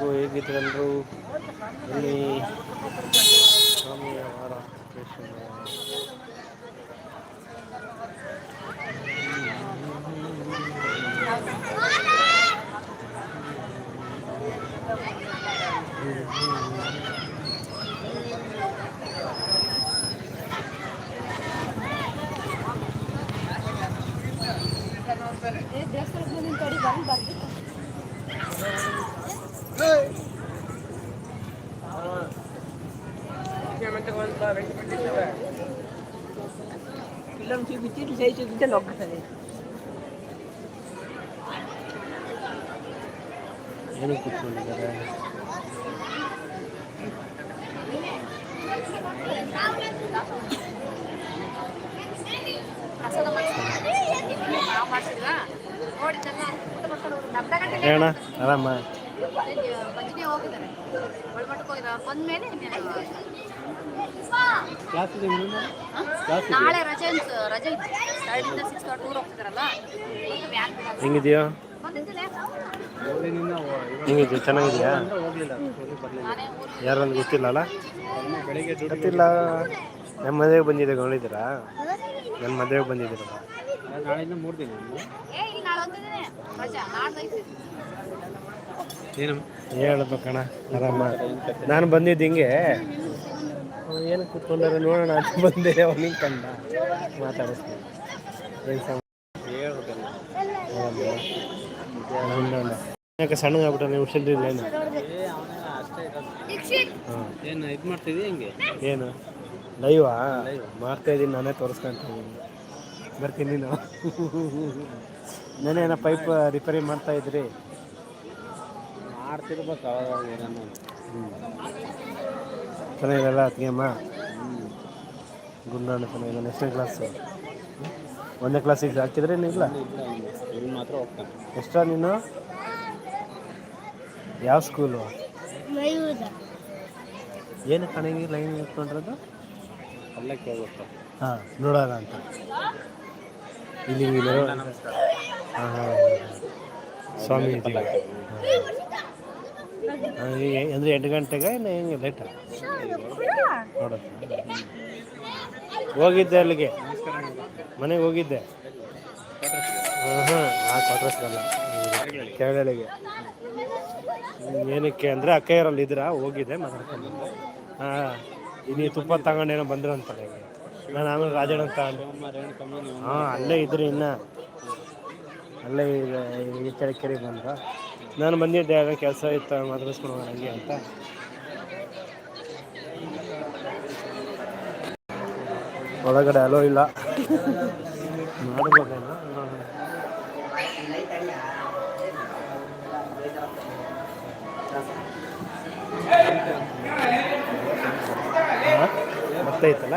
ಹೇಗಿದ್ರೆಲ್ಲರೂ ಅಲ್ಲಿ ಸ್ವಾಮಿಯ ವಾರ ದೇವಸ್ಥಾನಕ್ಕೆ ಮುಂದಿನ ಕಡೆ ಬಂದು ಬರ್ಬೇಕು film সেই চুক্তিটা লক্ষ্য থাকে ಹೇಳ ಆರಾಮ ಹೋಗಿದ್ದಾರೆ. ಬಂದ್ಮೇಲೆ ನಾಳೆ ರಜೆ ಅಂತ ರಜೆ. ಹೆಂಗಿದೆಯಾ? ಚೆನ್ನಾಗಿದೆಯಾ? ಯಾರಂತ ಗೊತ್ತಿಲ್ಲ ಅಲ್ಲ? ಗೊತ್ತಿಲ್ಲ. ನಮ್ಮ ಮದುವೆಗೆ ಬಂದಿದ್ದೆ ನೋಡಿದ್ದೀರಾ ನನ್ನ ಮದುವೆಗೆ ಬಂದಿದ್ದೀರಲ್ಲ. ನಾಳೆಯಿಂದ ಮೂರು ದಿನ ಹೇಳ್ಬೇಕಣ್ಣ ಆರಾಮ. ನಾನು ಬಂದಿದ್ದು ಹಿಂಗೆ. ಏನು ಕೂತ್ಕೊಂಡಾರ ನೋಡೋಣ ಅಂತ ಬಂದೆ ಅವನಿಗೆ ಕಂಡ. ಮಾತಾಡಿಸ್ತೀನಿ. ಏನು ಹೇಳ್ಬೇಕಲ್ಲ ಯಾಕೆ ಸಣ್ಣಗಾಗ್ಬಿಟ್ಟ ನೀವು ಹುಷಾರಿಲ್ಲ ಏನು? ಏನು ಇದು ಮಾಡ್ತಿದ್ದಿ ಹೆಂಗೆ? ಏನು? ಲೈವಾ? ಮಾಡ್ತಾ ಇದ್ದೀನಿ ನಾನೇ ತೋರಿಸ್ಕೊಂತ ಇದ್ದೀನಿ. ಬರ್ತೀನಿ ನೀನು. ನಾನೇನೋ ಪೈಪ್ ರಿಪೇರಿ ಮಾಡ್ತಾ ಇದ್ರಿ? ಮಾಡ್ತಿರ್ಬೇಕು ಅವಾಗ ಅವಾಗ ಚೆನ್ನಾಗಿರಲ್ಲ ಅತ್ತಿಗೆಮ್ಮ ಗುಂಡಾಣ ಚೆನ್ನಾಗಿದೆ ಎಷ್ಟನೇ ಕ್ಲಾಸು ಒಂದನೇ ಕ್ಲಾಸಿಗೆ ಹಾಕಿದ್ರೆ ಇಲ್ಲ? ಮಾತ್ರ ಹೋಗ್ತಾನೆ ಎಷ್ಟ ನೀನು? ಯಾವ ಸ್ಕೂಲು ಏನು ಕಣಗಿ ಲೈನ್ ಇಟ್ಕೊಂಡಿರೋದು ಅಲ್ಲೇ ಕೇಳ್ಬೇಕು ಹಾಂ, ನೋಡೋಣ ಅಂತ. ಇಲ್ಲಿ ಹಾಂ ಹಾಂ ಸ್ವಾಮಿ ಇದೀವಿ ಅಂದರೆ ಎಂಟು ಗಂಟೆಗೆ ಇನ್ನು ಹೆಂಗೆ ಲೇಟ ಹೋಗಿದ್ದೆ ಅಲ್ಲಿಗೆ. ಮನೆಗೆ ಹೋಗಿದ್ದೆ. ಹಾಂ ಹಾಂ ಆ ಕ್ವಾರ್ಟರ್ಸ್ಗಲ್ಲ ಕೆಳಗಡೆಗೆ ಏನಕ್ಕೆ ಅಂದರೆ ಅಕ್ಕಯ್ಯರಲ್ಲಿ ಇದ್ದೀರಾ? ಹೋಗಿದ್ದೆ, ಮಾತಾಡ್ಕೊಂಡು. ಹಾಂ. ಇಲ್ಲಿ ತುಪ್ಪ ತಗೊಂಡೇನೋ ಬಂದ್ರು ಅಂತಾರೆ. ನಾನು ಆಮೇಲೆ ರಾಜಣ್ಣ ನೀವು ಹಾಂ, ಅಲ್ಲೇ ಇದ್ರಿ ಇನ್ನ. ಅಲ್ಲೇ ಈಗ ಈ ಕೆರೆ ಬಂದ್ರ ನಾನು ಬಂದಿದ್ದೆ ಯಾವ ಕೆಲಸ ಇತ್ತು ಮಾತಾಡಿಸ್ಕೊಂಡು ಹಂಗೆ ಅಂತ. ಒಳಗಡೆ ಅಲೋ ಇಲ್ಲ. ಮಾಡ್ಬೋದೇನೋ ಮತ್ತೈತಲ್ಲ?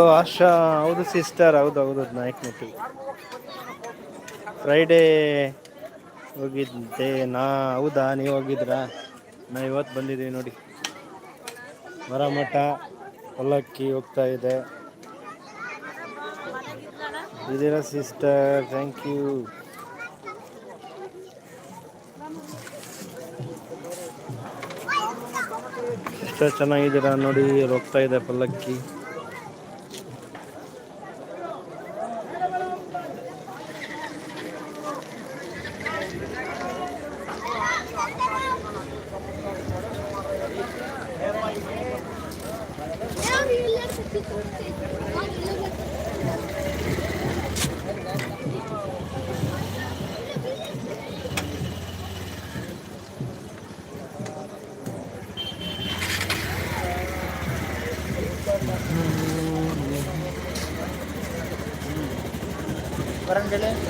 ಹಲೋ, ಆಶಾ. ಹೌದು ಸಿಸ್ಟರ್ ಹೌದು ಹೌದು ನಾಯಕ್ ಫ್ರೈಡೇ ಹೋಗಿದ್ದೆ. ನಾ, ಹೌದಾ? ನೀವು ಹೋಗಿದ್ರಾ? ನಾ ಇವತ್ತು ಬಂದಿದ್ದೀವಿ ನೋಡಿ. ಮರಮಠ, ಹೊಲಕ್ಕಿ ಹೋಗ್ತಾ ಇದೆ. ಇದೀರಾ ಸಿಸ್ಟರ್ ಥ್ಯಾಂಕ್ ಯು ಎಷ್ಟು ಚೆನ್ನಾಗಿದ್ದೀರಾ? ನೋಡಿ ಹೋಗ್ತಾ ಇದೆ ಪಲ್ಲಕ್ಕಿ. Thank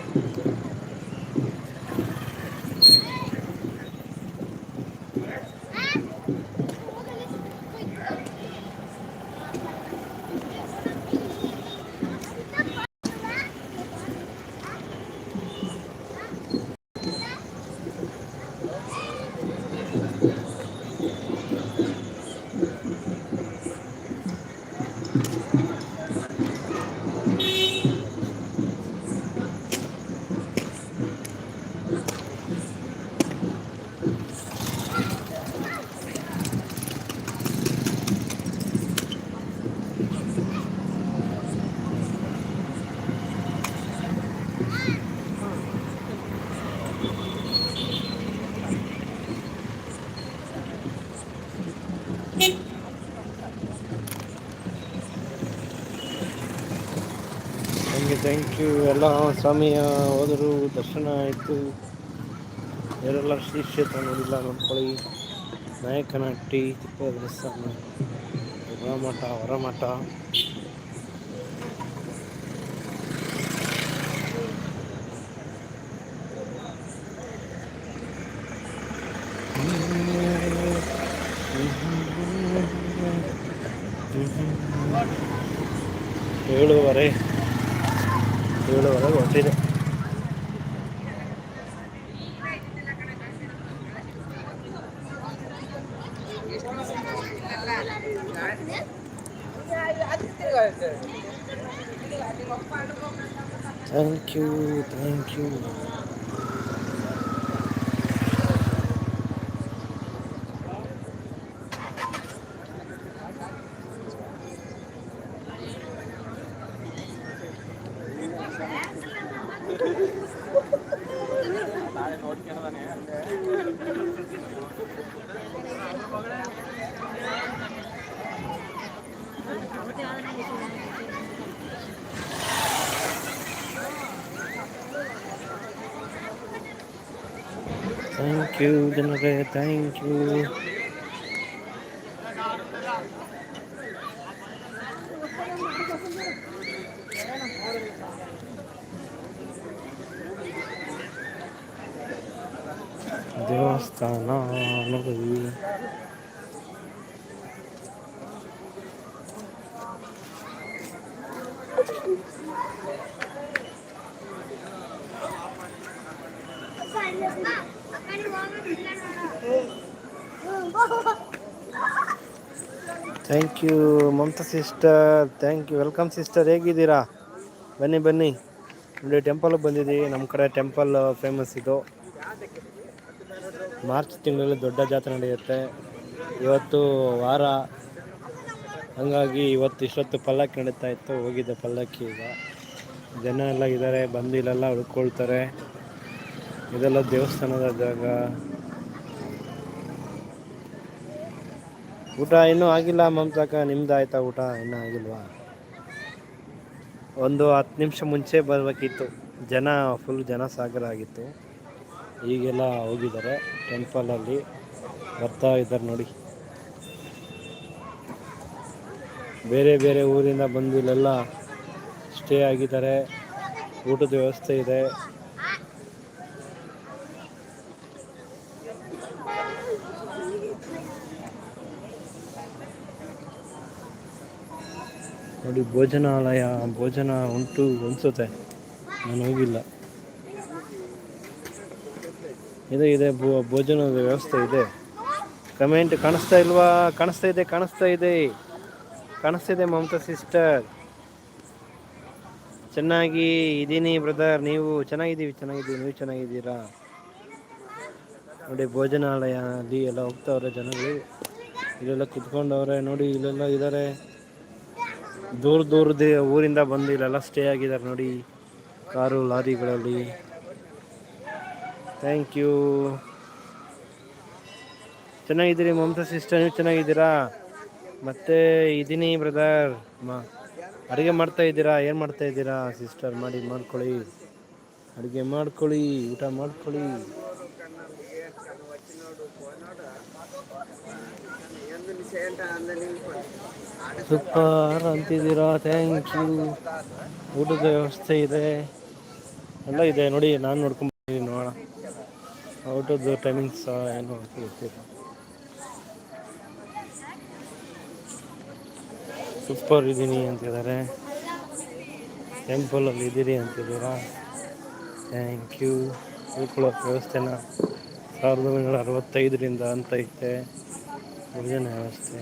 you ಎಲ್ಲ ಸ್ವಾಮಿಯ ಹೋದರು ದರ್ಶನ ಆಯಿತು. ಇವರೆಲ್ಲ ಶ್ರೀ ಕ್ಷೇತ್ರ ನೋಡಿಲ್ಲ, ನೋಡ್ಕೊಳ್ಳಿ. ನಾಯಕನಹಟ್ಟಿ ತಿಪ್ಪ ದೇವಸ್ಥಾನ ಹೊರಮಠ ಹೊರಮಠ ಏಳುವರೆ. ಏಳುವರೆಗೆ ಹೊರಟಿದೆ thank you thank you thank you ಜನರೇ ಥ್ಯಾಂಕ್ ಯು ದೇವಸ್ಥಾನ ನೋಡಿ Thank you Mamata sister thank you welcome sister ಹೇಗಿದ್ದೀರಾ? ಬನ್ನಿ ಬನ್ನಿ. ನೋಡಿ ಟೆಂಪಲ್ಗೆ ಬಂದಿದ್ದೀವಿ ನಮ್ಮ ಕಡೆ ಟೆಂಪಲ್ ಫೇಮಸ್ ಇದು. ಮಾರ್ಚ್ ತಿಂಗಳಲ್ಲಿ ದೊಡ್ಡ ಜಾತ್ರೆ ನಡೆಯುತ್ತೆ. ಇವತ್ತು ವಾರ. ಹಂಗಾಗಿ ಇವತ್ತು ಇಷ್ಟೊತ್ತು ಪಲ್ಲಕ್ಕಿ ನಡೀತಾ ಇತ್ತು. ಹೋಗಿದ್ದೆ ಪಲ್ಲಕ್ಕಿ ಈಗ. ಜನ ಎಲ್ಲ ಇದ್ದಾರೆ, ಬಂದು ಇಲ್ಲೆಲ್ಲ ಉಳ್ಕೊಳ್ತಾರೆ ಇದೆಲ್ಲ ದೇವಸ್ಥಾನದ ಜಾಗ. ಊಟ ಇನ್ನೂ ಆಗಿಲ್ಲ ಮಮತಾಕ ನಿಮ್ದು ಆಯ್ತಾ ಊಟ? ಇನ್ನೂ ಆಗಿಲ್ವಾ? ಒಂದು ಹತ್ತು ನಿಮಿಷ ಮುಂಚೆ ಬರಬೇಕಿತ್ತು. ಜನ ಫುಲ್ ಜನ ಸಾಗರ ಆಗಿತ್ತು. ಈಗೆಲ್ಲ ಹೋಗಿದ್ದಾರೆ ಟೆಂಪಲಲ್ಲಿ ಬರ್ತಾ ಇದ್ದಾರೆ ನೋಡಿ. ಬೇರೆ ಬೇರೆ ಊರಿಂದ ಬಂದು ಇಲ್ಲೆಲ್ಲ ಸ್ಟೇ ಆಗಿದ್ದಾರೆ. ಊಟದ ವ್ಯವಸ್ಥೆ ಇದೆ. ನೋಡಿ, ಭೋಜನಾಲಯ, ಭೋಜನ ಉಂಟು ಅನಿಸುತ್ತೆ. ನಾನು ಹೋಗಿಲ್ಲ. ಇದೆ ಇದೆ, ಭೋ- ಭೋಜನದ ವ್ಯವಸ್ಥೆ ಇದೆ. ಕಮೆಂಟ್ ಕಾಣಿಸ್ತಾ ಇಲ್ವಾ? ಕಾಣಿಸ್ತಾ ಇದೆ ಕಾಣಿಸ್ತಾ ಇದೆ. ಕಾಣಿಸ್ತಾ ಇದೆ, ಮಮತಾ ಸಿಸ್ಟರ್ ಚೆನ್ನಾಗಿ ಇದ್ದೀನಿ ಬ್ರದರ್ ನೀವು ಚೆನ್ನಾಗಿದ್ದೀವಿ ಚೆನ್ನಾಗಿದ್ದೀವಿ. ನೀವು ಚೆನ್ನಾಗಿದ್ದೀರಾ? ನೋಡಿ ಭೋಜನಾಲಯ ಅಲ್ಲಿ ಎಲ್ಲ ಹೋಗ್ತಾವ್ರೆ ಜನಗಳು. ಇಲ್ಲೆಲ್ಲ ಕುತ್ಕೊಂಡವ್ರೆ, ನೋಡಿ, ಇಲ್ಲೆಲ್ಲ ಇದ್ದಾರೆ ದೂರ ದೂರದ ಊರಿಂದ ಬಂದು ಇಲ್ಲೆಲ್ಲ ಸ್ಟೇ ಆಗಿದ್ದಾರೆ ನೋಡಿ. ಕಾರು, ಲಾರಿಗಳಲ್ಲಿ. ಥ್ಯಾಂಕ್ ಯು ಚೆನ್ನಾಗಿದ್ದೀರಿ ಮಮತಾ ಸಿಸ್ಟರ್ ನೀವು ಚೆನ್ನಾಗಿದ್ದೀರಾ? ಮತ್ತೆ ಇದ್ದೀನಿ ಬ್ರದರ್ ಮ, ಅಡುಗೆ ಮಾಡ್ತಾ ಇದ್ದೀರಾ? ಏನು ಮಾಡ್ತಾ ಇದ್ದೀರಾ? ಸಿಸ್ಟರ್ ಮಾಡಿ ಮಾಡ್ಕೊಳ್ಳಿ. ಅಡುಗೆ ಮಾಡ್ಕೊಳ್ಳಿ, ಊಟ ಮಾಡ್ಕೊಳ್ಳಿ. ಸೂಪರ್ ಅಂತಿದ್ದೀರಾ? ಥ್ಯಾಂಕ್ ಯು ಊಟದ ವ್ಯವಸ್ಥೆ ಇದೆ. ಎಲ್ಲ ಇದೆ. ನೋಡಿ, ನಾನು ನೋಡ್ಕೊಂಡ್ಬಂದಿದ್ದೀನಿ ನೋಡೋಣ. ಊಟದ ಟೈಮಿಂಗ್ಸ್ ಏನು ಗೊತ್ತಿಲ್ಲ. ಸೂಪರ್ ಇದ್ದೀನಿ ಅಂತಿದ್ದಾರೆ. ಟೆಂಪಲಲ್ಲಿ ಇದ್ದೀರಿ ಅಂತಿದ್ದೀರಾ? ಥ್ಯಾಂಕ್ ಯು ಉಳ್ಕೊಳ್ಳೋ ವ್ಯವಸ್ಥೆನ ಸಾವಿರದ ಒಂಬೈನೂರ ಅರವತ್ತೈದರಿಂದ ಅಂತ ಐತೆ. ಭೋಜನ ವ್ಯವಸ್ಥೆ.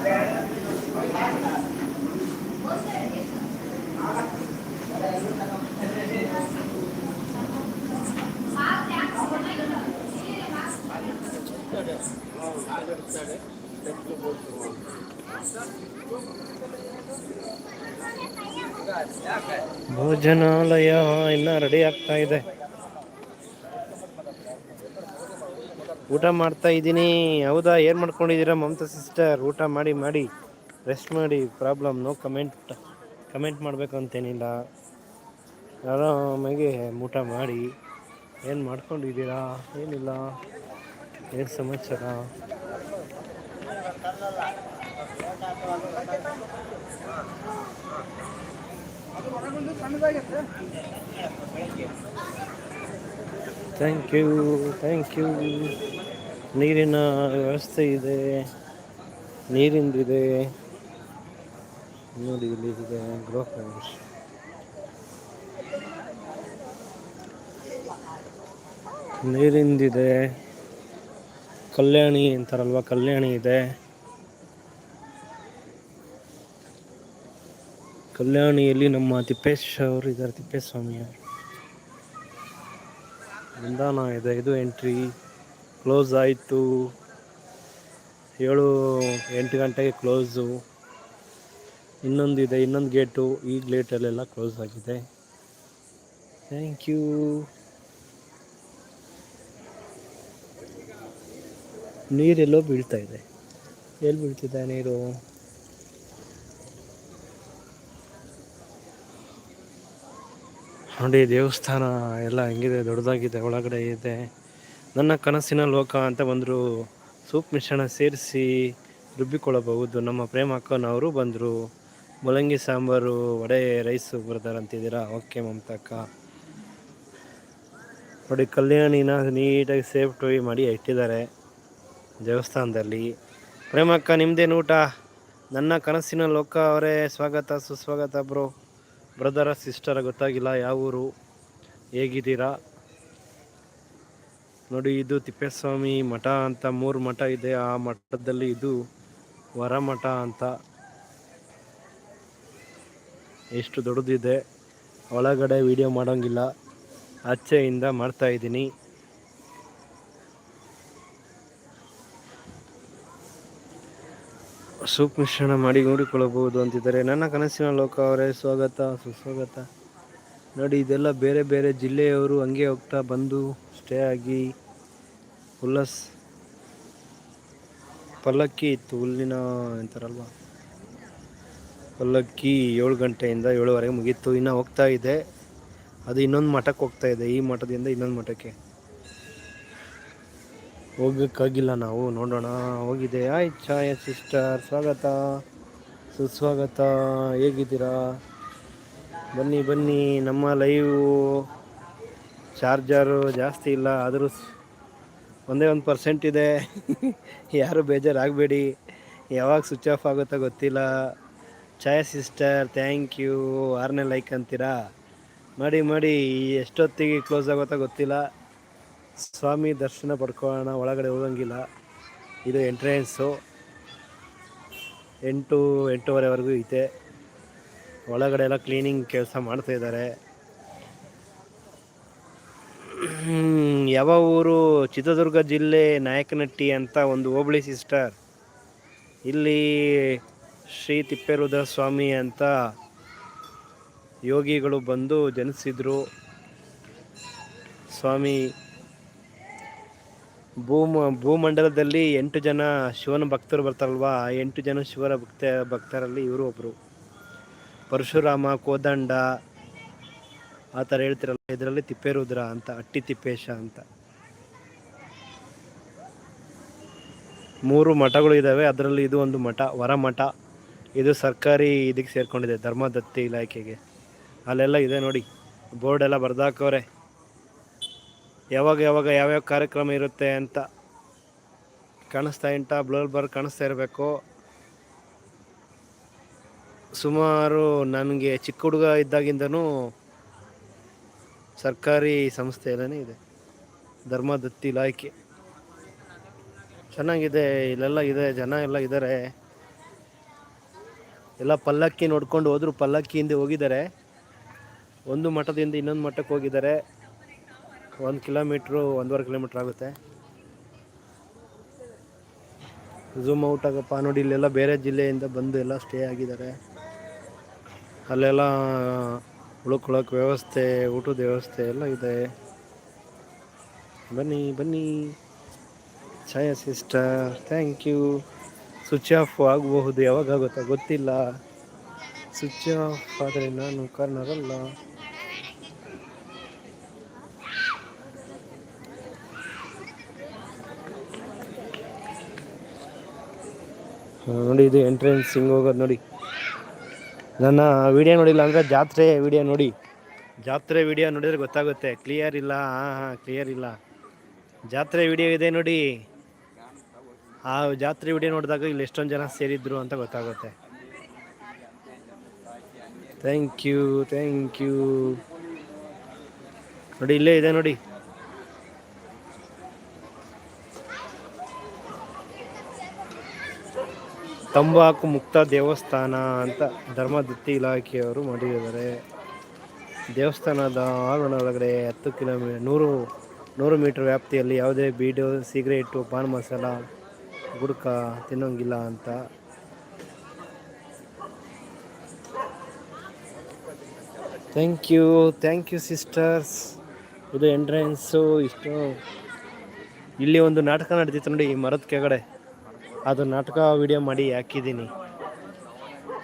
ಭೋಜನಾಲಯ ಇನ್ನ ರೆಡಿ ಆಗ್ತಾ ಇದೆ. ಊಟ ಮಾಡ್ತಾ ಇದ್ದೀನಿ. ಹೌದಾ? ಏನು ಮಾಡ್ಕೊಂಡಿದ್ದೀರಾ ಮಮತಾ ಸಿಸ್ಟರ್ ಊಟ ಮಾಡಿ ಮಾಡಿ. ರೆಸ್ಟ್ ಮಾಡಿ. ಪ್ರಾಬ್ಲಮ್ ನೋ ಕಮೆಂಟ್ ಕಮೆಂಟ್ ಮಾಡಬೇಕು ಅಂತೇನಿಲ್ಲ ಆರಾಮಾಗಿ ಊಟ ಮಾಡಿ. ಏನು ಮಾಡ್ಕೊಂಡಿದ್ದೀರಾ? ಏನಿಲ್ಲ. ಏನು ಸಮಾಚಾರ? ಥ್ಯಾಂಕ್ ಯು ಥ್ಯಾಂಕ್ ಯು ನೀರಿನ ವ್ಯವಸ್ಥೆ ಇದೆ ನೀರಿಂದಿದೆ ನೋಡಿ ಇಲ್ಲಿ ಇದೆ ಗ್ರೋ ಫ್ರೆಂಡ್ಸ್ ನೀರಿಂದಿದೆ. ಕಲ್ಯಾಣಿ ಅಂತಾರಲ್ವ, ಕಲ್ಯಾಣಿ ಇದೆ. ಕಲ್ಯಾಣಿಯಲ್ಲಿ ನಮ್ಮ ತಿಪ್ಪೇಶ್ ಅವರು ಇದ್ದಾರೆ, ತಿಪ್ಪೇಸ್ವಾಮಿ ಅವರು. ನಿಲ್ದಾಣ ಇದೆ, ಇದು ಎಂಟ್ರಿ ಕ್ಲೋಸ್ ಆಯಿತು. ಏಳು, ಎಂಟು ಗಂಟೆಗೆ ಕ್ಲೋಸು ಇನ್ನೊಂದಿದೆ ಇನ್ನೊಂದು ಗೇಟು ಈ ಗೇಟಲ್ಲೆಲ್ಲ ಕ್ಲೋಸ್ ಆಗಿದೆ. ಥ್ಯಾಂಕ್ ಯು ನೀರೆಲ್ಲೋ ಬೀಳ್ತಾ ಇದೆ. ಎಲ್ಲಿ ಬೀಳ್ತಿದೆ ನೀರು? ನೋಡಿ, ದೇವಸ್ಥಾನ ಎಲ್ಲ ಹೆಂಗಿದೆ, ದೊಡ್ಡದಾಗಿದೆ, ಒಳಗಡೆ ಇದೆ. ನನ್ನ ಕನಸಿನ ಲೋಕ ಅಂತ ಬಂದರು ಸೂಪ್ ಮಿಶ್ರಣ ಸೇರಿಸಿ ರುಬ್ಬಿಕೊಳ್ಳಬಹುದು. ನಮ್ಮ ಪ್ರೇಮ ಅಕ್ಕನವರು ಬಂದರು. ಮೂಲಂಗಿ ಸಾಂಬಾರು, ವಡೆ, ರೈಸು ಬರ್ತಾರೆ ಅಂತಿದ್ದೀರಾ? ಓಕೆ ಮಮತಕ್ಕ ನೋಡಿ ಕಲ್ಯಾಣಿನ ನೀಟಾಗಿ ಸೇಫ್ ಟೋಯಿ ಮಾಡಿ ಇಟ್ಟಿದ್ದಾರೆ ದೇವಸ್ಥಾನದಲ್ಲಿ. ಪ್ರೇಮಕ್ಕ ನಿಮ್ಮದೇನು ಊಟ? ನನ್ನ ಕನಸಿನ ಲೋಕ ಅವರೇ, ಸ್ವಾಗತ, ಸುಸ್ವಾಗತ ಬ್ರೋ. ಬ್ರದರ ಸಿಸ್ಟರ ಗೊತ್ತಾಗಿಲ್ಲ, ಯಾವ ಊರು, ಹೇಗಿದ್ದೀರಾ? ನೋಡಿ, ಇದು ತಿಪ್ಪೇಸ್ವಾಮಿ ಮಠ ಅಂತ, ಮೂರು ಮಠ ಇದೆ, ಆ ಮಠದಲ್ಲಿ ಇದು ವರಮಠ ಅಂತ. ಎಷ್ಟು ದೊಡ್ಡದಿದೆ. ಒಳಗಡೆ ವಿಡಿಯೋ ಮಾಡೋಂಗಿಲ್ಲ. ಆಚೆಯಿಂದ ಮಾಡ್ತಾ ಮಿಶ್ರಣ ಮಾಡಿ ನೋಡಿಕೊಳ್ಳಬಹುದು ಅಂತಿದ್ದಾರೆ. ನನ್ನ ಕನಸಿನ ಲೋಕ ಅವರೇ, ಸ್ವಾಗತ, ಸುಸ್ವಾಗತ. ನೋಡಿ, ಇದೆಲ್ಲ ಬೇರೆ ಬೇರೆ ಜಿಲ್ಲೆಯವರು ಹಂಗೆ ಹೋಗ್ತಾ ಬಂದು ಸ್ಟೇ ಆಗಿ ಉಲ್ಲಾಸ್ ಪಲ್ಲಕ್ಕಿ ಇತ್ತು. ಹುಲ್ಲಿನ ಅಂತಾರಲ್ವ? ಪಲ್ಲಕ್ಕಿ ಏಳು ಗಂಟೆಯಿಂದ ಏಳುವರೆಗೆ ಮುಗೀತು. ಇನ್ನು ಹೋಗ್ತಾ ಇದೆ. ಅದು ಇನ್ನೊಂದು ಮಠಕ್ಕೆ ಹೋಗ್ತಾ ಇದೆ. ಈ ಮಠದಿಂದ ಇನ್ನೊಂದು ಮಠಕ್ಕೆ. ಹೋಗೋಕ್ಕಾಗಿಲ್ಲ ನಾವು, ನೋಡೋಣ. ಹೋಗಿದೆ. ಆಯ್ ಚಾಯ ಸಿಸ್ಟರ್, ಸ್ವಾಗತ. ಸುಸ್ವಾಗತ. ಹೇಗಿದ್ದೀರಾ? ಬನ್ನಿ ಬನ್ನಿ. ನಮ್ಮ ಲೈವ್ ಚಾರ್ಜರು ಜಾಸ್ತಿ ಇಲ್ಲ, ಆದರೂ ಒಂದೇ ಒಂದು ಪರ್ಸೆಂಟ್ ಇದೆ. ಯಾರು ಬೇಜಾರಾಗಬೇಡಿ. ಯಾವಾಗ ಸ್ವಿಚ್ ಆಫ್ ಆಗುತ್ತೋ ಗೊತ್ತಿಲ್ಲ. ಛಾಯಾ ಸಿಸ್ಟರ್ ಥ್ಯಾಂಕ್ ಯು ಆರನೇ ಲೈಕ್ ಅಂತೀರಾ? ಮಾಡಿ ಮಾಡಿ, ಎಷ್ಟೊತ್ತಿಗೆ ಕ್ಲೋಸ್ ಆಗುತ್ತೋ ಗೊತ್ತಿಲ್ಲ. ಸ್ವಾಮಿ ದರ್ಶನ ಪಡ್ಕೊಳ್ಳೋಣ, ಒಳಗಡೆ ಹೋಗಂಗಿಲ್ಲ. ಇದು ಎಂಟ್ರೆನ್ಸು. ಎಂಟು, ಎಂಟೂವರೆವರೆಗೂ ಐತೆ. ಒಳಗಡೆ ಎಲ್ಲ ಕ್ಲೀನಿಂಗ್ ಕೆಲಸ ಮಾಡ್ತಾ ಇದ್ದಾರೆ. ಯಾವ ಊರು? ಚಿತ್ರದುರ್ಗ ಜಿಲ್ಲೆ ನಾಯಕನಟ್ಟಿ ಅಂತ ಒಂದು ಹೋಬಳಿ ಸಿಸ್ಟರ್. ಇಲ್ಲಿ ಶ್ರೀ ತಿಪ್ಪೇರುದ್ರ ಸ್ವಾಮಿ ಅಂತ ಯೋಗಿಗಳು ಬಂದು ಜನಿಸಿದರು. ಸ್ವಾಮಿ ಭೂಮ, ಭೂಮಂಡಲದಲ್ಲಿ ಎಂಟು ಜನ ಶಿವನ ಭಕ್ತರು ಬರ್ತಾರಲ್ವಾ? ಆ ಎಂಟು ಜನ ಶಿವರ ಭಕ್ತ, ಭಕ್ತರಲ್ಲಿ ಇವರು ಒಬ್ಬರು ಪರಶುರಾಮ, ಕೋದಂಡ, ಆ ಥರ ಹೇಳ್ತಿರಲ್ಲ, ಇದರಲ್ಲಿ ತಿಪ್ಪೇರುದ್ರ ಅಂತ, ಅಟ್ಟಿ ತಿಪ್ಪೇಶ ಅಂತ. ಮೂರು ಮಠಗಳು ಇದ್ದಾವೆ ಅದರಲ್ಲಿ ಇದು ಒಂದು ಮಠ, ವರಮಠ. ಇದು ಸರ್ಕಾರಿ ಇದಕ್ಕೆ ಸೇರ್ಕೊಂಡಿದೆ, ಧರ್ಮದತ್ತಿ ಇಲಾಖೆಗೆ. ಅಲ್ಲೆಲ್ಲ ಇದೆ ನೋಡಿ ಬೋರ್ಡ್ ಎಲ್ಲ ಬರ್ದಾಕವ್ರೆ. ಯಾವಾಗ ಯಾವಾಗ ಯಾವ್ಯಾವ ಕಾರ್ಯಕ್ರಮ ಇರುತ್ತೆ ಅಂತ ಕಾಣಿಸ್ತಾ ಇಂಟ ಬ್ಲರ್ ಬರ್ ಕಾಣಿಸ್ತಾ ಇರಬೇಕು. ಸುಮಾರು ನನಗೆ ಚಿಕ್ಕ ಹುಡುಗ ಇದ್ದಾಗಿಂದನೂ ಸರ್ಕಾರಿ ಸಂಸ್ಥೆಯಲ್ಲೇ ಇದೆ. ಧರ್ಮದತ್ತಿ ಇಲಾಖೆ ಚೆನ್ನಾಗಿದೆ, ಇಲ್ಲೆಲ್ಲ ಇದೆ, ಜನ ಎಲ್ಲ ಇದ್ದಾರೆ ಎಲ್ಲ ಪಲ್ಲಕ್ಕಿ ನೋಡ್ಕೊಂಡು ಹೋದರೂ ಪಲ್ಲಕ್ಕಿಯಿಂದ ಹೋಗಿದ್ದಾರೆ. ಒಂದು ಮಠದಿಂದ ಇನ್ನೊಂದು ಮಠಕ್ಕೆ ಹೋಗಿದ್ದಾರೆ. ಒಂದು ಕಿಲೋಮೀಟ್ರು, ಒಂದೂವರೆ ಕಿಲೋಮೀಟ್ರ್ ಆಗುತ್ತೆ. ಝೂಮ್ ಔಟ್ ಆಗಪ್ಪ. ನೋಡಿ, ಇಲ್ಲೆಲ್ಲ ಬೇರೆ ಜಿಲ್ಲೆಯಿಂದ ಬಂದು ಎಲ್ಲ ಸ್ಟೇ ಆಗಿದ್ದಾರೆ. ಅಲ್ಲೆಲ್ಲ ಉಳ್ಕೊಳ್ಳೋಕೆ ವ್ಯವಸ್ಥೆ, ಊಟದ ವ್ಯವಸ್ಥೆ ಎಲ್ಲ ಇದೆ. ಬನ್ನಿ ಬನ್ನಿ. Chhaya sister, thank you. Switch off ಆಗಬಹುದು, ಯಾವಾಗ ಆಗುತ್ತಾ ಗೊತ್ತಿಲ್ಲ. ಸ್ವಿಚ್ ಆಫ್ ಆದರೆ ನಾನು ಕಾರಣರಲ್ಲ ನೋಡಿ ಇದು ಎಂಟ್ರೆನ್ಸ್ ಹಿಂಗೆ ಹೋಗೋದು ನೋಡಿ. ನನ್ನ ವಿಡಿಯೋ ನೋಡಿಲ್ಲ ಅಂದರೆ ಜಾತ್ರೆ ವಿಡಿಯೋ ನೋಡಿ. ಜಾತ್ರೆ ವಿಡಿಯೋ ನೋಡಿದ್ರೆ ಗೊತ್ತಾಗುತ್ತೆ. ಕ್ಲಿಯರ್ ಇಲ್ಲ? ಹಾಂ ಹಾಂ ಕ್ಲಿಯರ್ ಇಲ್ಲ. ಜಾತ್ರೆ ವಿಡಿಯೋ ಇದೆ ನೋಡಿ. ಆ ಜಾತ್ರೆ ವಿಡಿಯೋ ನೋಡಿದಾಗ ಇಲ್ಲಿ ಎಷ್ಟೊಂದು ಜನ ಸೇರಿದ್ರು ಅಂತ ಗೊತ್ತಾಗುತ್ತೆ. ಥ್ಯಾಂಕ್ ಯು ಥ್ಯಾಂಕ್ ಯು ನೋಡಿ ಇಲ್ಲೇ ಇದೆ ನೋಡಿ. ತಂಬಾಕು ಮುಕ್ತ ದೇವಸ್ಥಾನ ಅಂತ ಧರ್ಮದತ್ತಿ ಇಲಾಖೆಯವರು ಮಾಡಿದ್ದಾರೆ. ದೇವಸ್ಥಾನದ ಆವರಣ ಒಳಗಡೆ ಹತ್ತು ಕಿಲೋಮೀ, ನೂರು ನೂರು ಮೀಟರ್ ವ್ಯಾಪ್ತಿಯಲ್ಲಿ ಯಾವುದೇ ಬೀಡು, ಸಿಗರೇಟು, ಪಾನ್ ಮಸಾಲ, ಗುಡ್ಕ ತಿನ್ನೋಂಗಿಲ್ಲ ಅಂತ. Thank you thank you sisters. ಇದು ಎಂಟ್ರೆನ್ಸು ಇಷ್ಟು. ಇಲ್ಲಿ ಒಂದು ನಾಟಕ ನಡೆದಿತ್ತು ನೋಡಿ ಈ ಮರದ ಕೆಳಗಡೆ. ಅದು ನಾಟಕ ವಿಡಿಯೋ ಮಾಡಿ ಹಾಕಿದ್ದೀನಿ.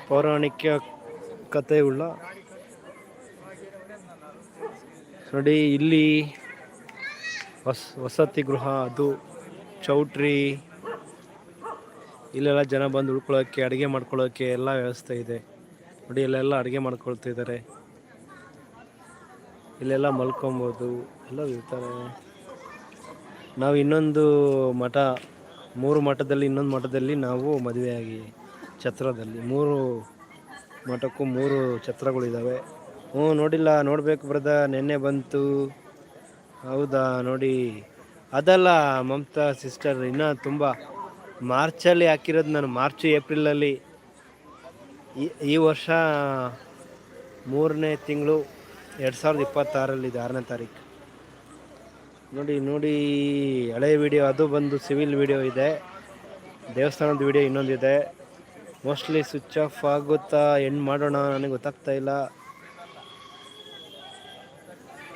ಪೌರಾಣಿಕ ಕಥೆಯುಳ್ಳ ನೋಡಿ, ಇಲ್ಲಿ ವಸ್, ವಸತಿ ಗೃಹ, ಅದು ಚೌಟ್ರಿ. ಇಲ್ಲೆಲ್ಲ ಜನ ಬಂದು ಉಳ್ಕೊಳ್ಳೋಕ್ಕೆ ಅಡುಗೆ ಮಾಡ್ಕೊಳ್ಳೋಕ್ಕೆ ಎಲ್ಲ ವ್ಯವಸ್ಥೆ ಇದೆ. ನೋಡಿ, ಇಲ್ಲೆಲ್ಲ ಅಡುಗೆ ಮಾಡ್ಕೊಳ್ತಿದ್ದಾರೆ ಇಲ್ಲೆಲ್ಲ ಮಲ್ಕೊಬೋದು. ಎಲ್ಲ ಇರ್ತಾರೆ. ನಾವು ಇನ್ನೊಂದು ಮಠ ಮೂರು ಮಠದಲ್ಲಿ, ಇನ್ನೊಂದು ಮಠದಲ್ಲಿ ನಾವು ಮದುವೆಯಾಗಿ ಛತ್ರದಲ್ಲಿ. ಮೂರು ಮಠಕ್ಕೂ ಮೂರು ಛತ್ರಗಳಿದ್ದಾವೆ ಹ್ಞೂ, ನೋಡಿಲ್ಲ, ನೋಡಬೇಕು ಬ್ರದ ನೆನ್ನೆ ಬಂತು. ಹೌದಾ, ನೋಡಿ. ಅದಲ್ಲ, ಮಮತಾ ಸಿಸ್ಟರ್, ಇನ್ನೂ ತುಂಬ ಮಾರ್ಚಲ್ಲಿ ಹಾಕಿರೋದು ನಾನು, ಮಾರ್ಚ್, ಏಪ್ರಿಲಲ್ಲಿ. ಈ ವರ್ಷ ಮೂರನೇ ತಿಂಗಳು ಎರಡು ಸಾವಿರದ ಇಪ್ಪತ್ತಾರಲ್ಲಿದೆ, ಆರನೇ ತಾರೀಕು. ನೋಡಿ ನೋಡಿ ಹಳೆಯ ವಿಡಿಯೋ ಅದು ಬಂದು ಸಿವಿಲ್ ವಿಡಿಯೋ ಇದೆ. ದೇವಸ್ಥಾನದ ವಿಡಿಯೋ ಇನ್ನೊಂದಿದೆ. ಮೋಸ್ಟ್ಲಿ ಸ್ವಿಚ್ ಆಫ್ ಆಗುತ್ತಾ ಎಂಡ್ ಮಾಡೋಣ ನನಗೆ ಗೊತ್ತಾಗ್ತಾ ಇಲ್ಲ.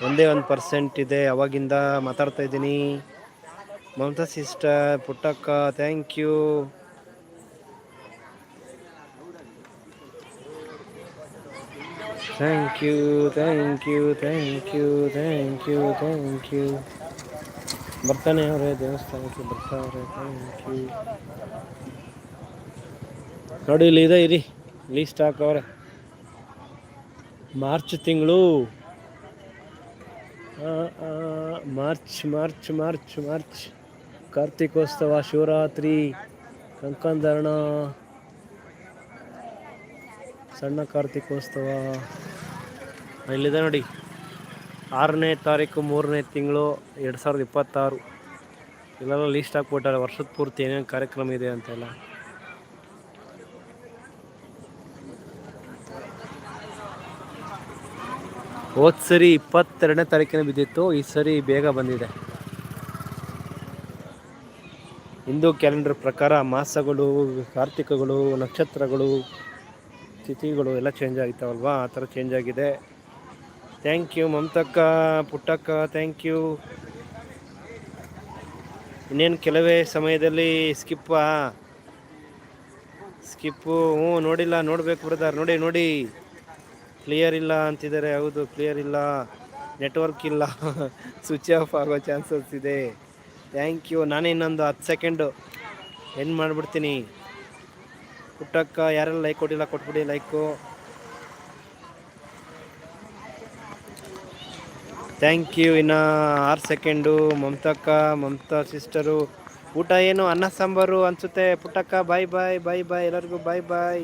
ಒಂದೇ ಒಂದು ಪರ್ಸೆಂಟ್ ಇದೆ, ಅವಾಗಿಂದ ಮಾತಾಡ್ತಾ ಇದ್ದೀನಿ. Mamata sister Puttakka thank you thank you thank you thank you thank you thank you ಬರ್ತಾನೆ ಅವರೇ, ದೇವಸ್ಥಾನಕ್ಕೆ ಬರ್ತಾವ್ರೆ ಥ್ಯಾಂಕ್ ನೋಡಿ, ಇಲ್ಲಿ ಇದೆ, ಇರಿ ಲೀಸ್ಟ್ ಹಾಕವ್ರೆ ಮಾರ್ಚ್ ತಿಂಗಳು. March March March March. Karthikotsava, Shivaratri ಕಂಕಂದರಣ ಸಣ್ಣ ಕಾರ್ತಿಕೋತ್ಸವ. ಇಲ್ಲಿದೆ ನೋಡಿ. ಆರನೇ ತಾರೀಕು, ಮೂರನೇ ತಿಂಗಳು ಎರಡು ಸಾವಿರದ ಇಪ್ಪತ್ತಾರು. ಇಲ್ಲೆಲ್ಲ ಲೀಸ್ಟ್ ಹಾಕ್ಬಿಟ್ಟಾರೆ, ವರ್ಷದ ಪೂರ್ತಿ ಏನೇನು ಕಾರ್ಯಕ್ರಮ ಇದೆ ಅಂತೆಲ್ಲ. ಹೋದ ಸರಿ ಇಪ್ಪತ್ತೆರಡನೇ ತಾರೀಕಿನ ಬಿದ್ದಿತ್ತು, ಈ ಸರಿ ಬೇಗ ಬಂದಿದೆ. ಹಿಂದೂ ಕ್ಯಾಲೆಂಡರ್ ಪ್ರಕಾರ ಮಾಸಗಳು, ಕಾರ್ತಿಕಗಳು, ನಕ್ಷತ್ರಗಳು, ತಿಥಿಗಳು ಎಲ್ಲ ಚೇಂಜ್ ಆಗ್ತಾವಲ್ವಾ ಆ ಥರ ಚೇಂಜ್ ಆಗಿದೆ. Thank you Mamatakka, Puttakka thank you ಇನ್ನೇನು ಕೆಲವೇ ಸಮಯದಲ್ಲಿ ಸ್ಕಿಪ್ಪ ಸ್ಕಿಪ್ಪು ಹ್ಞೂ, ನೋಡಿಲ್ಲ, ನೋಡಬೇಕು ಬ್ರದರ್ ನೋಡಿ ನೋಡಿ. ಕ್ಲಿಯರ್ ಇಲ್ಲ ಅಂತಿದ್ದಾರೆ, ಹೌದು ಕ್ಲಿಯರ್ ಇಲ್ಲ. ನೆಟ್ವರ್ಕ್ ಇಲ್ಲ. ಸ್ವಿಚ್ ಆಫ್ ಆಗೋ ಚಾನ್ಸಸ್ ಇದೆ. ಥ್ಯಾಂಕ್ ಯು ನಾನೇ ಇನ್ನೊಂದು ಹತ್ತು ಸೆಕೆಂಡು ಎಂಡ್ ಮಾಡಿಬಿಡ್ತೀನಿ. ಪುಟ್ಟಕ್ಕ, ಯಾರೆಲ್ಲ ಲೈಕ್ ಕೊಟ್ಟಿಲ್ಲ, ಕೊಟ್ಬಿಡಿ ಲೈಕು ಥ್ಯಾಂಕ್ ಯು ಇನ್ನು ಆರು ಸೆಕೆಂಡು ಮಮತಕ್ಕ, ಮಮತಾ ಸಿಸ್ಟರು ಊಟ ಏನು ಅನ್ನ, ಸಾಂಬಾರು ಅನಿಸುತ್ತೆ, ಪುಟ್ಟಕ್ಕ ಬಾಯ್ ಬಾಯ್ ಬಾಯ್ ಬಾಯ್ ಎಲ್ಲರಿಗೂ ಬಾಯ್ ಬಾಯ್